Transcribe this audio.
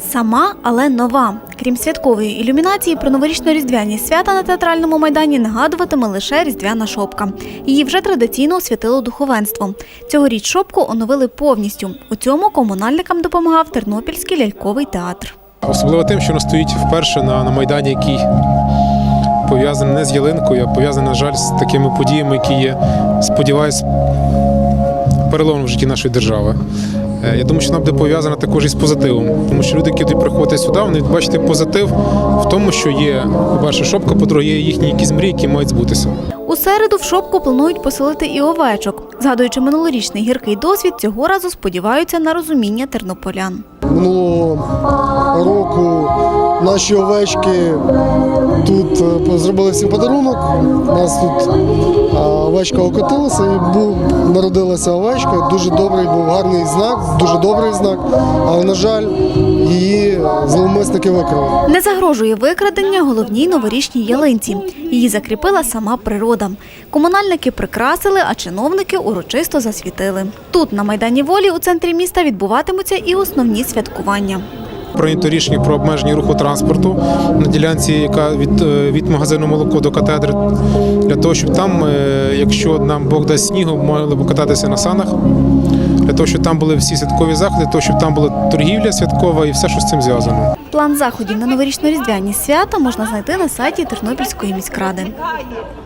Сама, але нова. Крім святкової ілюмінації, про новорічно-різдвяні свята на театральному майдані нагадуватиме лише різдвяна шопка. Її вже традиційно освятило духовенство. Цьогоріч шопку оновили повністю. У цьому комунальникам допомагав Тернопільський ляльковий театр. Особливо тим, що вона стоїть вперше на, на майдані, який пов'язаний не з ялинкою, а пов'язаний, на жаль, з такими подіями, які є, сподіваюсь, переломом в житті нашої держави. Е, Я думаю, що вона буде пов'язана також із позитивом, тому що люди, які приходити сюди, вони бачите позитив в тому, що є, по-перше, шопка, по-друге, є їхні якісь мрії, які мають збутися. У середу в шопку планують поселити і овечок. Згадуючи минулорічний гіркий досвід, цього разу сподіваються на розуміння тернополян. Минулого року наші овечки тут е, зробили всім подарунок. У нас тут овечка окотилася і був, народилася овечка. Дуже добрий був гарний знак, дуже добрий знак. Але, на жаль, її зловмисники викрали. Не загрожує викрадення головній новорічній ялинці. Її закріпила сама природа. Комунальники прикрасили, а чиновники урочисто засвітили. Тут, на Майдані Волі, у центрі міста відбуватимуться і основні святкування. Прийнято рішення про обмеження руху транспорту на ділянці, яка від, е, від магазину молоко до катедри, для того, щоб там, е, якщо нам Бог дасть снігу, могли б кататися на санах, для того, щоб там були всі святкові заходи, для того, щоб там була торгівля святкова і все, що з цим зв'язано. План заходів на новорічно-різдвяні свята можна знайти на сайті Тернопільської міськради.